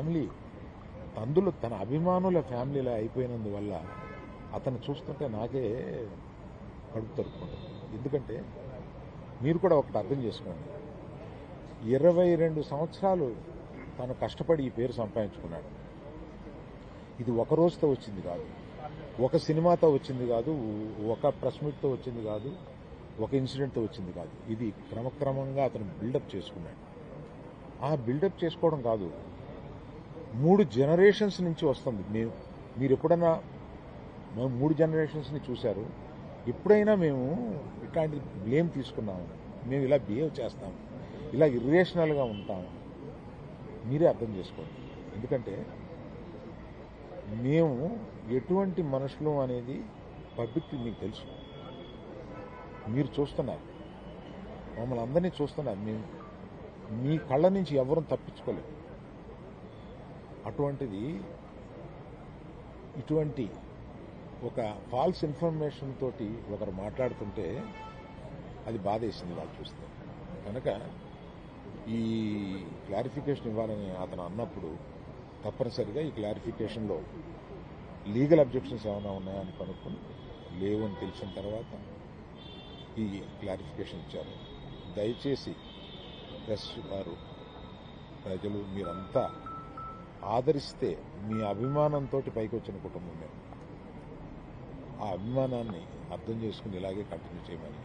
Family అందులో తన అభిమానుల ఫ్యామిలీలో అయిపోయినందువల్ల అతను చూస్తుంటే నాకే కడుపు తరుపుకుంటుంది ఎందుకంటే మీరు కూడా ఒకటి అర్థం చేసుకోండి. ఇరవై రెండు సంవత్సరాలు తను కష్టపడి ఈ పేరు సంపాదించుకున్నాడు. ఇది ఒక రోజుతో వచ్చింది కాదు. ఒక సినిమాతో వచ్చింది కాదు. ఒక ప్రెస్ మీట్తో వచ్చింది కాదు. ఒక ఇన్సిడెంట్తో వచ్చింది కాదు. ఇది క్రమక్రమంగా అతను బిల్డప్ చేసుకున్నాడు. ఆ బిల్డప్ చేసుకోవడం కాదు. మూడు జనరేషన్స్ నుంచి వస్తుంది. మేము మీరు ఎప్పుడన్నా మేము మూడు జనరేషన్స్ని చూశారు? ఎప్పుడైనా మేము ఇట్లాంటి బ్లేమ్ తీసుకున్నాము. మేము ఇలా బిహేవ్ చేస్తాము. ఇలా ఇర్రేషనల్గా ఉంటాము. మీరే అర్థం చేసుకోండి. ఎందుకంటే మేము ఎటువంటి మనుషులు అనేది పబ్లిక్ మీకు తెలుసు. మీరు చూస్తున్నారు. మమ్మల్ని అందరినీ చూస్తున్నారు. మేము మీ కళ్ళ నుంచి ఎవరూ తప్పించుకోలేదు. అటువంటిది ఇటువంటి ఒక ఫాల్స్ ఇన్ఫర్మేషన్ తోటి ఒకరు మాట్లాడుతుంటే అది బాధేసింది వాళ్ళు చూస్తే. కనుక ఈ క్లారిఫికేషన్ ఇవ్వాలని అతను అన్నప్పుడు తప్పనిసరిగా ఈ క్లారిఫికేషన్లో లీగల్ అబ్జెక్షన్స్ ఏమైనా ఉన్నాయని కనుక్కొని లేవు అని తెలిసిన తర్వాత ఈ క్లారిఫికేషన్ ఇచ్చారు. దయచేసి ప్రెస్ వారు ప్రజలు మీరంతా ఆదరిస్తే మీ అభిమానంతో పైకి వచ్చిన కుటుంబం మేము ఆ అభిమానాన్ని అర్థం చేసుకుని ఇలాగే కంటిన్యూ చేయమని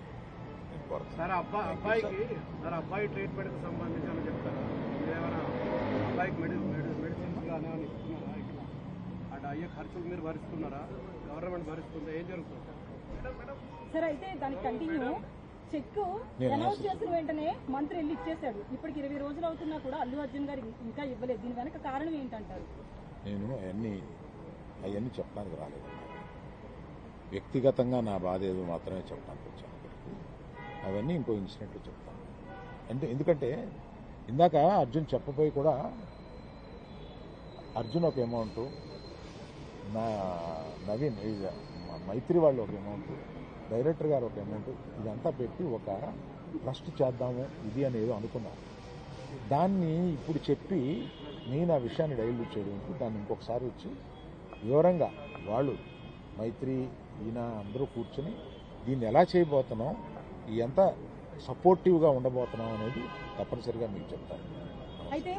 నేను కోరుతున్నాను. సార్ అబ్బా అబ్బాయికి సార్ అబ్బాయి ట్రీట్మెంట్కి సంబంధించి అని చెప్తారా? అబ్బాయికి మెడిసిన్స్ ఇస్తున్నారా? ఇట్లా అటు అయ్యే ఖర్చులు మీరు భరిస్తున్నారా? గవర్నమెంట్ భరిస్తుందా? ఏం జరుగుతుంది? సరే అయితే దానికి కంటిన్యూ చెక్ నేను అనౌన్స్. చేసిన వెంటనే మంత్రి వెళ్ళి ఇచ్చేశాడు. ఇప్పటికి ఇరవై రోజులు అవుతున్నా కూడా అల్లు అర్జున్ గారు ఇంకా ఇవ్వలేదు. దీని వెనక కారణం ఏంటంటారు? నేను అవన్నీ అవన్నీ చెప్పడానికి రాలేదు. వ్యక్తిగతంగా నా బాధ ఏదో మాత్రమే చెప్పడానికి వచ్చాను అవన్నీ ఇంకో ఇన్సిడెంట్లో చెప్తాను. అంటే ఎందుకంటే ఇందాక అర్జున్ చెప్పబోయి కూడా అర్జున్ ఒక అమౌంట్ నా నవీన్ మైత్రి వాళ్ళు ఒక అమౌంట్ డైరెక్టర్ గారు ఒక అమౌంట్ ఇదంతా పెట్టి ఒక ట్రస్ట్ చేద్దాము ఇది అనేది అనుకున్నాను దాన్ని ఇప్పుడు చెప్పి నేను ఆ విషయాన్ని డైల్యూట్ చేయడానికి దాన్ని ఇంకొకసారి వచ్చి వివరంగా వాళ్ళు మైత్రి ఈయన అందరూ కూర్చొని దీన్ని ఎలా చేయబోతున్నాం ఎంత సపోర్టివ్గా ఉండబోతున్నాం అనేది తప్పనిసరిగా మీకు చెప్తాను. అయితే